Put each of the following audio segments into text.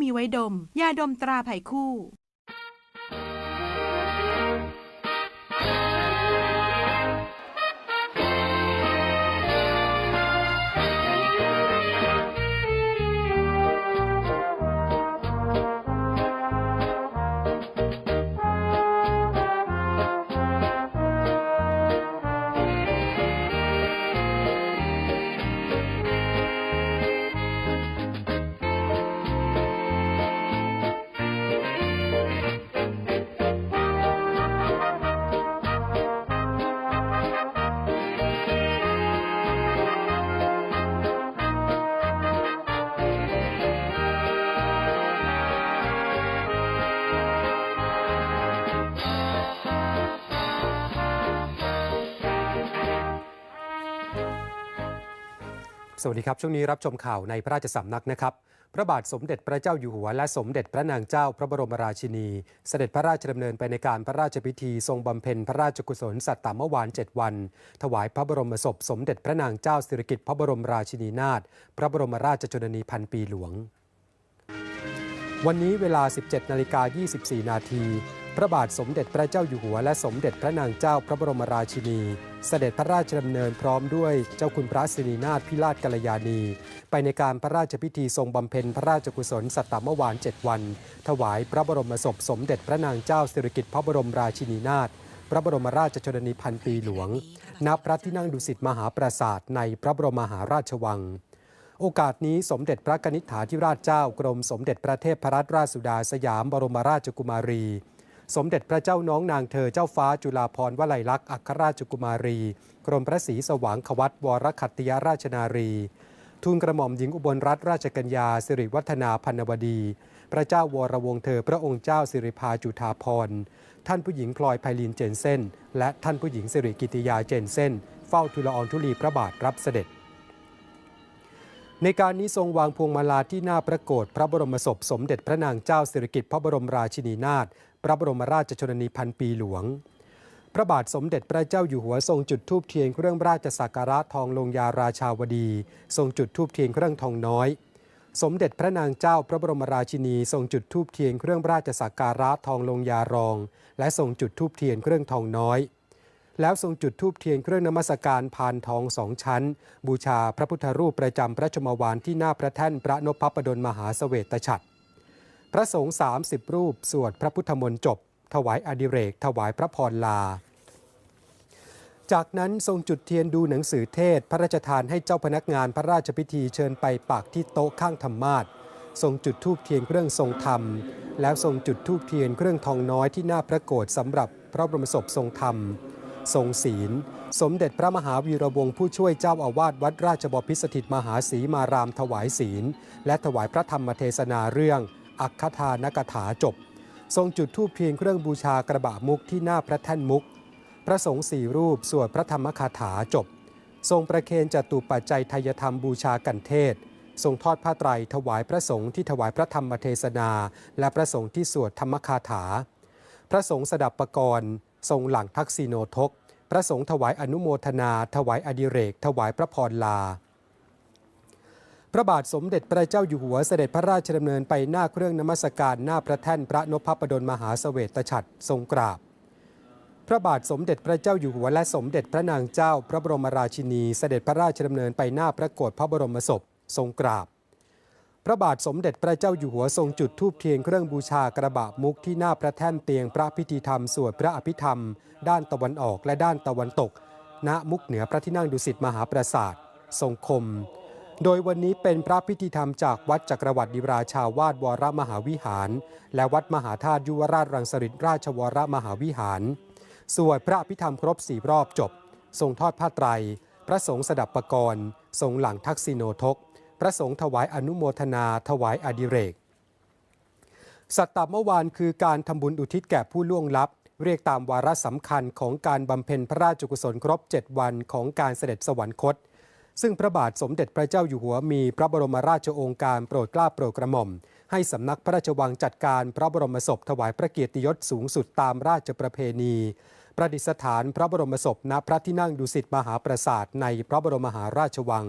มีไว้ดม ยาดมตราไผ่คู่ สวัสดีครับ ช่วงนี้รับชมข่าวในพระราชสำนักนะครับ พระบาทสมเด็จพระเจ้าอยู่หัว และสมเด็จพระนางเจ้าพระบรมราชินี เสด็จพระราชดำเนินไปในการพระราชพิธี ทรงบำเพ็ญพระราชกุศลสัตตมวาน 7 วัน ถวายพระบรมศพ สมเด็จพระนางเจ้าสิริกิติ์พระบรมราชินีนาถพระบรมราชชนนีพันปีหลวง วันนี้เวลา 17นาฬิกา24 นาที พระบาทสมเด็จพระเจ้าอยู่หัวและสมเด็จพระนางเจ้าพระบรมราชินี เสด็จพระราชดำเนินพร้อมด้วยเจ้าคุณพระสิรินาถพิราชกัลยาณี ไปในการพระราชพิธีทรงบำเพ็ญพระราชกุศลสัตตมวาน7วัน ถวายพระบรมศพสมเด็จพระนางเจ้าสิริกิติ์พระบรมราชินีนาถพระบรมราชชนนีพันปีหลวง ณ พระที่นั่งดุสิตมหาปราสาทในพระบรมมหาราชวัง โอกาสนี้สมเด็จพระกนิษฐาธิราชเจ้ากรมสมเด็จพระเทพรัตนราชสุดาสยามบรมราชกุมารี สมเด็จพระเจ้าน้องนางเธอเจ้าฟ้าจุฬาภรณ์วลัยลักษณ์อัครราชกุมารี กรมพระศรีสว่างควัตวรคัตติยราชนารี ทูลกระหม่อมหญิงอุบลรัตนราชกัญญาสิริวัฒนาพันวดี พระเจ้าวรวงเธอพระองค์เจ้าสิริพาจุฑาภรณ์ท่านผู้หญิงพลอยไพลินเจนเซนและท่านผู้หญิงสิริกิติยาเจนเซนเฝ้าทูลอองธุลีพระบาทรับเสด็จในการนี้ทรงวางพวงมาลาที่หน้าพระโกรธพระบรมศพสมเด็จพระนางเจ้าสิริกิติ์พระบรมราชินีนาถ พระบรมราชชนนีพันปีหลวง พระบาทสมเด็จพระเจ้าอยู่หัวทรงจุดธูปเทียนเครื่องราชสักการะทองลงยาราชาวดี ทรงจุดธูปเทียนเครื่องทองน้อย สมเด็จพระนางเจ้าพระบรมราชินีทรงจุดธูปเทียนเครื่องราชสักการะทองลงยารอง และทรงจุดธูปเทียนเครื่องทองน้อยแล้วทรงจุดธูปเทียนเครื่องนมัสการพานทองสองชั้น บูชาพระพุทธรูปประจำพระชมวานที่หน้าพระแท่นพระนพพดลมหาเสวตฉัตร พระสงฆ์30 รูป สวดพระพุทธมนต์จบ ถวายอดิเรก ถวายพระพรลา จากนั้นทรงจุดเทียนดูหนังสือเทศ พระราชทานให้เจ้าพนักงานพระราชพิธีเชิญไปปากที่โต๊ะข้างธรรมาสทรงจุดธูปเทียนเครื่องทรงธรรม แล้วทรงจุดธูปเทียนเครื่องทองน้อยที่หน้าพระโกรธสำหรับพระบรมศพทรงธรรม ทรงศีล สมเด็จพระมหาวีระวงศ์ผู้ช่วยเจ้าอาวาสวัดราชบพิสถิตมหาศรีมารามถวายศีล และถวายพระธรรมเทศนาเรื่อง อัคคทานกถาจบ ทรงจุดธูปเทียนเครื่องบูชากระบะมุกที่หน้าพระแท่นมุก พระสงฆ์สี่รูปสวดพระธรรมคาถาจบ ทรงประเคนจตุปัจจัยทายธรรมบูชากันเทศ ทรงทอดผ้าไตรถวายพระสงฆ์ที่ถวายพระธรรมเทศนา และพระสงฆ์ที่สวดธรรมคาถา พระสงฆ์สดับประกรณ์ทรงหลังทักษิโนทก พระสงฆ์ถวายอนุโมทนา ถวายอดิเรก ถวายพระพรลา พระบาทสมเด็จพระเจ้าอยู่หัวเสด็จพระราชดำเนินไปหน้าเครื่องนมัสการหน้าพระแท่นพระนพพดลมหาเสวตฉัตรทรงกราบ พระบาทสมเด็จพระเจ้าอยู่หัวและสมเด็จพระนางเจ้า พระบรมราชินีเสด็จพระราชดำเนินไปหน้าพระโกรธพระบรมศพทรงกราบ พระบาทสมเด็จพระเจ้าอยู่หัวทรงจุดธูปเทียนเครื่องบูชากระบะมุกที่หน้าพระแท่นเตียงพระพิธีธรรมสวดพระอภิธรรม ด้านตะวันออกและด้านตะวันตก ณมุกเหนือพระที่นั่งดุสิตมหาปราสาททรงคม โดยวันนี้เป็นพระพิธีธรรมจากวัดจักรวรรดิราชาวาสวรมหาวิหาร และวัดมหาธาตุยุวราชรังสฤษราชวรมหาวิหาร สวดพระอภิธรรมครบสี่รอบจบ ทรงทอดผ้าไตร พระสงฆ์สดับประกรณ์ทรงหลังทักษิโนทก พระสงฆ์ถวายอนุโมทนาถวายอดิเรก สัตตเมื่อวานคือการทำบุญอุทิศแก่ผู้ล่วงลับ เรียกตามวาระสำคัญของการบำเพ็ญพระราชกุศลครบ 7 วันของการเสด็จสวรรคต ซึ่งพระบาทสมเด็จพระเจ้าอยู่หัวมีพระบรมราชโองการโปรดเกล้าโปรดกระหม่อม ให้สำนักพระราชวังจัดการพระบรมศพถวายพระเกียรติยศสูงสุดตามราชประเพณี ประดิษฐานพระบรมศพณพระที่นั่งดุสิตมหาปราสาทในพระบรมมหาราชวัง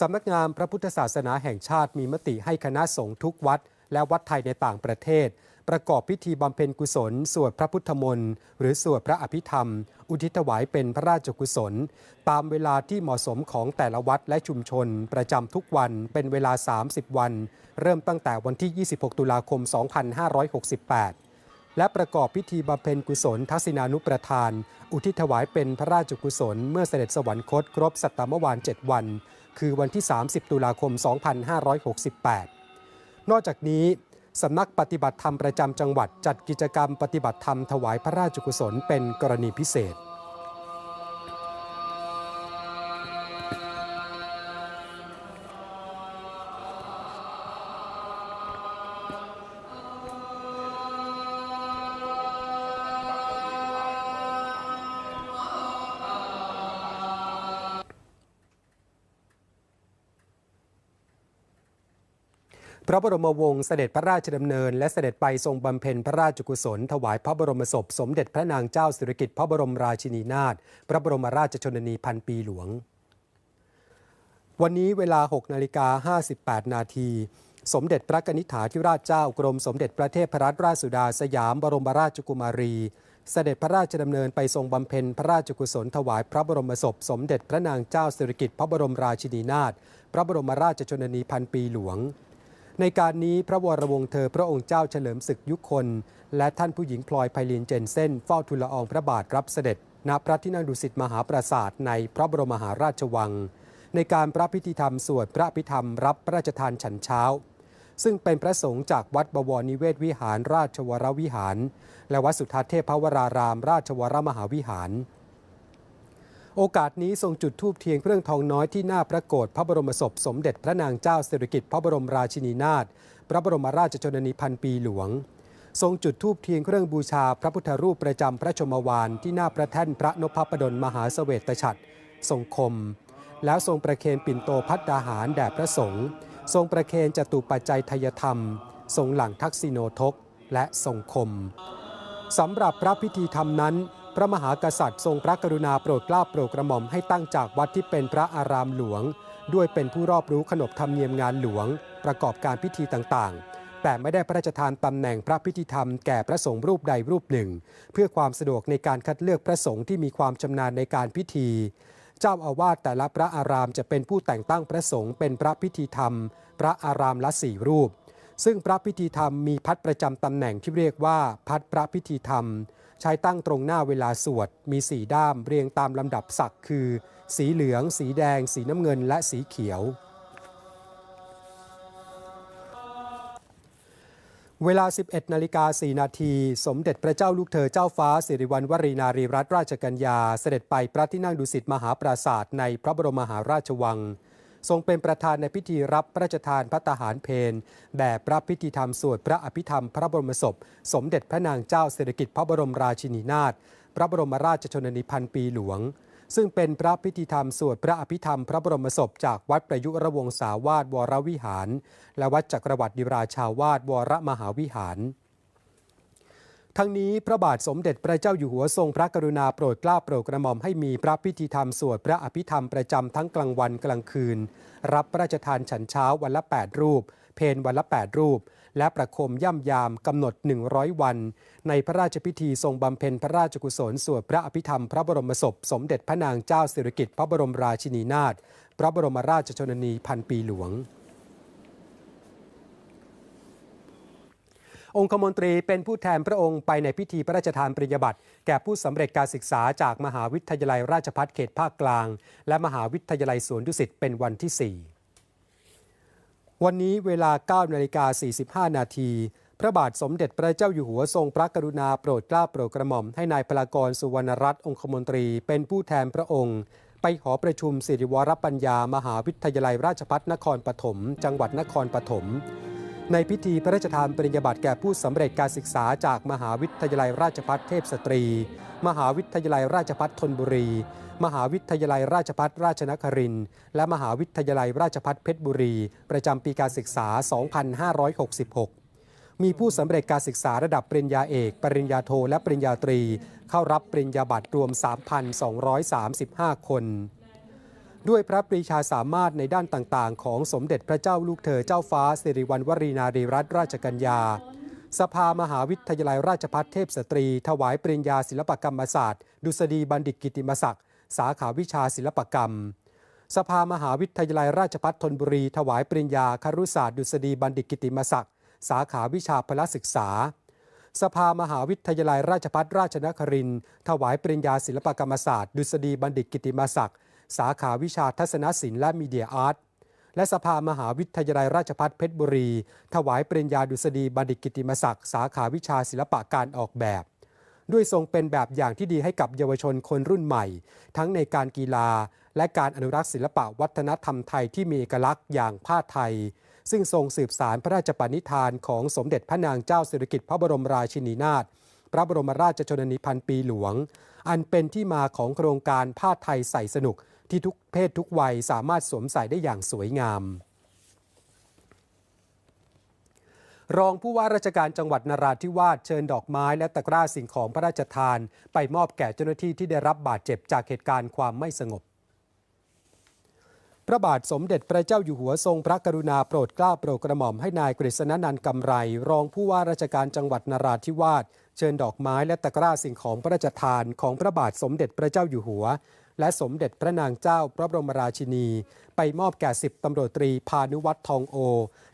สำนักงานพระพุทธศาสนาแห่งชาติมีมติให้คณะสงฆ์ทุกวัด และวัดไทยในต่างประเทศ ประกอบพิธีบำเพ็ญกุศล สวดพระพุทธมนต์หรือสวดพระอภิธรรม อุทิศถวายเป็นพระราชกุศล ตามเวลาที่เหมาะสมของแต่ละวัดและชุมชน ประจำทุกวันเป็นเวลา 30 วัน เริ่มตั้งแต่วันที่ 26 ตุลาคม 2568และประกอบพิธีบำเพ็ญกุศลทักษิณานุประทาน อุทิศถวายเป็นพระราชกุศล เมื่อเสด็จสวรรคตครบสัตตมวาน 7 วัน คือวันที่ 30 ตุลาคม 2568 นอกจากนี้สำนักปฏิบัติธรรมประจำจังหวัดจัดกิจกรรมปฏิบัติธรรมถวายพระราชกุศลเป็นกรณีพิเศษ พระบรมวงศ์เสด็จพระราชดำเนิน และเสด็จไปทรงบำเพ็ญพระราชกุศล ถวายพระบรมศพ สมเด็จพระนางเจ้าสิริกิติ์พระบรมราชินีนาถพระบรมราชชนนีพันปีหลวง วันนี้เวลา 6 นาฬิกา 58 นาที สมเด็จพระกนิษฐาธิราชเจ้ากรมสมเด็จพระเทพรัตนราชสุดาสยามบรมราชกุมารีเสด็จพระราชดำเนินไปทรงบำเพ็ญพระราชกุศลถวายพระบรมศพ สมเด็จพระนางเจ้าสิริกิติ์พระบรมราชินีนาถพระบรมราชชนนีพันปีหลวง ในการนี้พระวรวงศ์เธอพระองค์เจ้าเฉลิมศึกยุคน และท่านผู้หญิงพลอยไพลินเจนเซนเฝ้าทูลละอองพระบาทรับเสด็จ ณพระที่นั่งดุสิตมหาปราสาทในพระบรมมหาราชวัง ในการพระพิธีธรรมสวดพระพิธรรมรับพระราชทานฉันเช้า ซึ่งเป็นพระสงฆ์จากวัดบวรนิเวศวิหารราชวรวิหาร และวัดสุทัศเทพวราราม ราชวรมหาวิหาร โอกาสนี้ทรงจุดธูปเทียนเครื่องทองน้อยที่หน้าพระโกรธพระบรมศพสมเด็จพระนางเจ้าสิริกิติ์พระบรมราชินีนาถพระบรมราชชนนีพันปีหลวง ทรงจุดธูปเทียนเครื่องบูชาพระพุทธรูปประจำพระชมวานที่หน้าพระแท่นพระนพพดลมหาเสวตฉัตรทรงคม แล้วทรงประเคนปิ่นโตพัดดาหารแด่พระสงฆ์ทรงประเคนจตุปัจจัยทยธรรม ทรงหลังทักษิโนทกและทรงคมสำหรับพระพิธีธรรมนั้น พระมหากษัตริย์ทรงพระกรุณาโปรดเกล้าโปรดกระหม่อมให้ตั้งจากวัดที่เป็นพระอารามหลวง ด้วยเป็นผู้รอบรู้ขนบธรรมเนียมงานหลวง ประกอบการพิธีต่างๆ แต่ไม่ได้พระราชทานตำแหน่งพระพิธีธรรมแก่พระสงฆ์รูปใดรูปหนึ่ง เพื่อความสะดวกในการคัดเลือกพระสงฆ์ที่มีความชำนาญในการพิธี เจ้าอาวาสแต่ละพระอารามจะเป็นผู้แต่งตั้งพระสงฆ์เป็นพระพิธีธรรม พระอารามละสี่รูป ซึ่งพระพิธีธรรมมีพัดประจำตำแหน่งที่เรียกว่าพัดพระพิธีธรรม ใช้ตั้งตรงหน้าเวลาสวด มีสีด้ามเรียงตามลำดับศักดิ์คือ สีเหลือง สีแดง สีน้ำเงิน และสีเขียว เวลา 11นาฬิกา4นาทีสมเด็จพระเจ้าลูกเธอเจ้าฟ้า สิริวัณวรีนารีรัตนราชกัญญา เสด็จไปพระที่นั่งดุสิตมหาปราศาสตร์ในพระบรมมหาราชวัง ทรงเป็นประธานในพิธีรับพระราชทานพระตาหารเพนแด่พระพิธีธรรมสวดพระอภิธรรมพระบรมศพ สมเด็จพระนางเจ้าสิริกิติ์พระบรมราชินีนาถพระบรมราชชนนีพันปีหลวง ซึ่งเป็นพระพิธีธรรมสวดพระอภิธรรมพระบรมศพจากวัดประยุรวงศาวาสวรวิหาร และวัดจักรวรรดิราชาวาสวรมหาวิหาร ทั้งนี้พระบาทสมเด็จพระเจ้าอยู่หัวทรงพระกรุณาโปรดเกล้าโปรดกระหม่อมให้มีพระพิธีธรรมสวดพระอภิธรรมประจำทั้งกลางวันกลางคืน รับพระราชทานฉันเช้าวันละ 8 รูป เพนวันละ 8 รูป และประคมย่ำยามกำหนด 100 วัน ในพระราชพิธีทรงบำเพ็ญพระราชกุศลสวดพระอภิธรรมพระบรมศพ สมเด็จพระนางเจ้าสิริกิติ์พระบรมราชินีนาถพระบรมราชชนนีพันปีหลวง องคมนตรีเป็นผู้แทนพระองค์ไปในพิธีพระราชทานปริญญาบัตรแก่ผู้สำเร็จการศึกษาจากมหาวิทยาลัยราชภัฏเขตภาคกลาง และมหาวิทยาลัยสวนดุสิตเป็นวันที่ 4 วันนี้เวลา 9 นาฬิกา 45 นาทีพระบาทสมเด็จพระเจ้าอยู่หัวทรงพระกรุณาโปรดเกล้าโปรดกระหม่อมให้นายพลากรสุวรรณรัตน์องคมนตรีเป็นผู้แทนพระองค์ ไปหอประชุมสิริวรปัญญา มหาวิทยาลัยราชภัฏนครปฐม จังหวัดนครปฐม ในพิธีพระราชทานปริญญาบัตรแก่ผู้สำเร็จการศึกษาจากมหาวิทยาลัยราชภัฏเทพสตรี มหาวิทยาลัยราชภัฏธนบุรี มหาวิทยาลัยราชภัฏราชนครินทร์และมหาวิทยาลัยราชภัฏเพชรบุรี ประจำปีการศึกษา 2566 มีผู้สำเร็จการศึกษาระดับปริญญาเอก ปริญญาโทและปริญญาตรี เข้ารับปริญญาบัตรรวม 3,235 คน ด้วยพระปรีชาสามารถในด้านต่างๆ ของสมเด็จพระเจ้าลูกเธอเจ้าฟ้าสิริวัณวรีนารีรัตนราชกัญญา สภามหาวิทยาลัยราชภัฏเทพสตรี ถวายปริญญาศิลปกรรมศาสตร์ ดุษฎีบัณฑิตกิติมศักดิ์ สาขาวิชาศิลปกรรม สภามหาวิทยาลัยราชภัฏธนบุรี ถวายปริญญาครุศาสตร์ดุษฎีบัณฑิตกิติมศักดิ์ สาขาวิชาพละศึกษา สภามหาวิทยาลัยราชภัฏราชนครินถวายปริญญาศิลปกรรมศาสตร์ ดุษฎีบัณฑิตกิติมศักดิ์ สาขาวิชาทัศนศิลป์และมีเดียอาร์ตและสภามหาวิทยาลัยราชภัฏเพชรบุรี ถวายปริญญาดุษฎีบัณฑิตกิติมศักดิ์สาขาวิชาศิลปะการออกแบบ ด้วยทรงเป็นแบบอย่างที่ดีให้กับเยาวชนคนรุ่นใหม่ ทั้งในการกีฬา และการอนุรักษ์ศิลปะวัฒนธรรมไทยที่มีเอกลักษณ์อย่างผ้าไทย ซึ่งทรงสืบสารพระราชปณิธานของสมเด็จพระนางเจ้าสิริกิติ์พระบรมราชินีนาถพระบรมราชชนนีพันปีหลวง อันเป็นที่มาของโครงการผ้าไทยใส่สนุก ที่ทุกเพศทุกวัยสามารถสวมใส่ได้อย่างสวยงาม รองผู้ว่าราชการจังหวัดนราธิวาสเชิญดอกไม้และตะกร้าสิ่งของพระราชทาน ไปมอบแก่เจ้าหน้าที่ที่ได้รับบาดเจ็บจากเหตุการณ์ความไม่สงบพระบาทสมเด็จพระเจ้าอยู่หัวทรงพระกรุณาโปรดเกล้าโปรดกระหม่อมให้นายกฤษณนันท์กำไร รองผู้ว่าราชการจังหวัดนราธิวาสเชิญดอกไม้และตะกร้าสิ่งของพระราชทานของพระบาทสมเด็จพระเจ้าอยู่หัว และสมเด็จพระนางเจ้าพระบรมราชินี ไปมอบแก่สิบตำรวจตรีพานุวัฒน์ทองโอ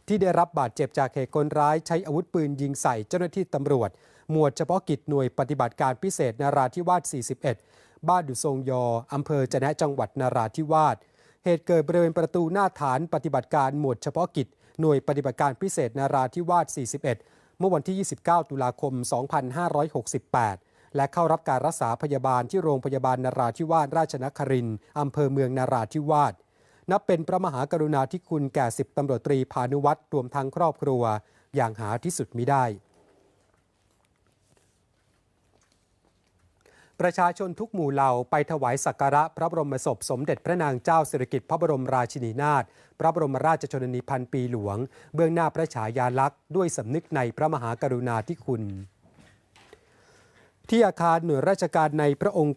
ที่ได้รับบาดเจ็บจากเหตุคนร้ายใช้อาวุธปืนยิงใส่เจ้าหน้าที่ตำรวจ หมวดเฉพาะกิจหน่วยปฏิบัติการพิเศษนราธิวาส 41 บ้านดุทรงยออำเภอจะนะจังหวัดนราธิวาสเหตุเกิดบริเวณประตูหน้าฐานปฏิบัติการหมวดเฉพาะกิจ หน่วยปฏิบัติการพิเศษนาราธิวาส 41 เมื่อวันที่ 29 ตุลาคม 2568 และเข้ารับการรักษาพยาบาลที่โรงพยาบาลนาราธิวาสราชนครินทร์อำเภอเมืองนาราธิวาสนับเป็นพระมหากรุณาธิคุณแก่สิบตำรวจตรีพานุวัตรรวมทั้งครอบครัว อย่างหาที่สุดมิได้ ประชาชนทุกหมู่เหล่าไปถวายสักการะพระบรมศพสมเด็จพระนางเจ้าสิริกิติ์พระบรมราชินีนาถพระบรมราชชนนีพันปีหลวง เบื้องหน้าพระฉายาลักษณ์ด้วยสำนึกในพระมหากรุณาธิคุณ ที่อาคารหน่วยราชการในพระองค์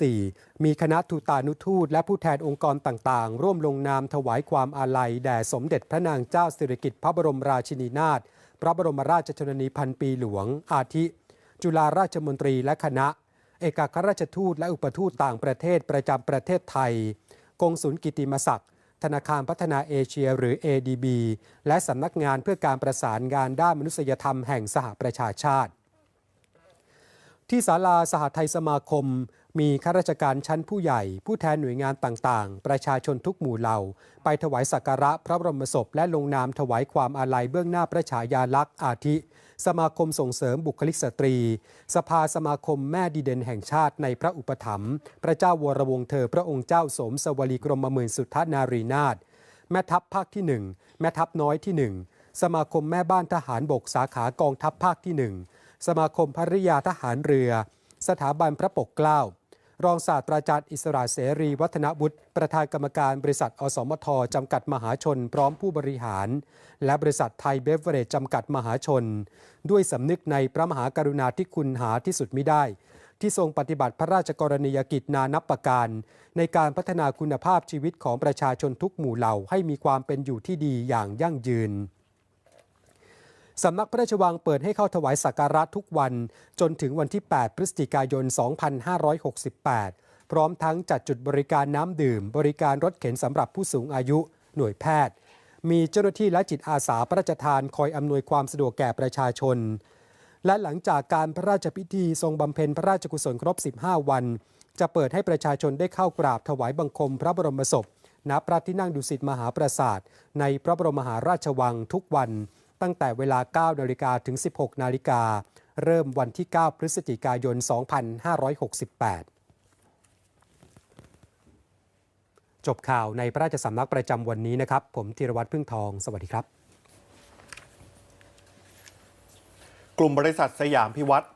904 มีคณะทูตานุทูต และผู้แทนองค์กรต่างๆ ร่วมลงนามถวายความอาลัย แด่สมเด็จพระนางเจ้าสิริกิติ์พระบรมราชินีนาถ พระบรมราชชนนีพันปีหลวง อาทิ จุฬาราชมนตรีและคณะ เอกอัครราชทูตและอุปทูตต่างประเทศประจำประเทศไทย กงสุลกิติมศักดิ์ ธนาคารพัฒนาเอเชียหรือ ADB และสำนักงานเพื่อการประสานงานด้านมนุษยธรรมแห่งสหประชาชาติ ที่ศาลาสหไทยสมาคม มีข้าราชการชั้นผู้ใหญ่ ผู้แทนหน่วยงานต่างๆ ประชาชนทุกหมู่เหล่า ไปถวายสักการะพระบรมศพและลงนามถวายความอาลัยเบื้องหน้าพระฉายาลักษณ์อาทิ สมาคมส่งเสริมบุคลิกสตรี สภาสมาคมแม่ดีเด่นแห่งชาติในพระอุปถัมภ์พระเจ้าวรวงเธอพระองค์เจ้าสมสวลีกรมหมื่นสุทธนารีนาถแม่ทัพภาคที่หนึ่งแม่ทัพน้อยที่หนึ่งสมาคมแม่บ้านทหารบกสาขากองทัพภาคที่หนึ่ง สมาคมภริยาทหารเรือ สถาบันพระปกเกล้า รองศาสตราจารย์อิสระเสรีวัฒนวุฒิประธานกรรมการบริษัท อสมทจำกัดมหาชนพร้อมผู้บริหาร และบริษัทไทยเบฟเวอเรจจำกัดมหาชน ด้วยสำนึกในพระมหากรุณาธิคุณหาที่สุดมิได้ ที่ทรงปฏิบัติพระราชกรณียกิจนานับประการ ในการพัฒนาคุณภาพชีวิตของประชาชนทุกหมู่เหล่าให้มีความเป็นอยู่ที่ดีอย่างยั่งยืน สำนักพระราชวังเปิดให้เข้าถวายสักการะทุกวัน จนถึงวันที่ 8 พฤศจิกายน 2568 พร้อมทั้งจัดจุดบริการน้ำดื่ม บริการรถเข็นสำหรับผู้สูงอายุ หน่วยแพทย์ มีเจ้าหน้าที่และจิตอาสาพระราชทานคอยอำนวยความสะดวกแก่ประชาชน และหลังจากการพระราชพิธีทรงบำเพ็ญพระราชกุศลครบ 15 วัน จะเปิดให้ประชาชนได้เข้ากราบถวายบังคมพระบรมศพณพระที่นั่งดุสิตมหาปราสาทในพระบรมมหาราชวังทุกวัน ตั้งแต่เวลา 9 นาฬิกาถึง 16 นาฬิกา เริ่มวันที่ 9 พฤศจิกายน 2568 จบข่าวในพระราชสำนักประจำวันนี้นะครับ ผมธีรวัตรพึ่งทอง สวัสดีครับ กลุ่มบริษัทสยามพิวัตร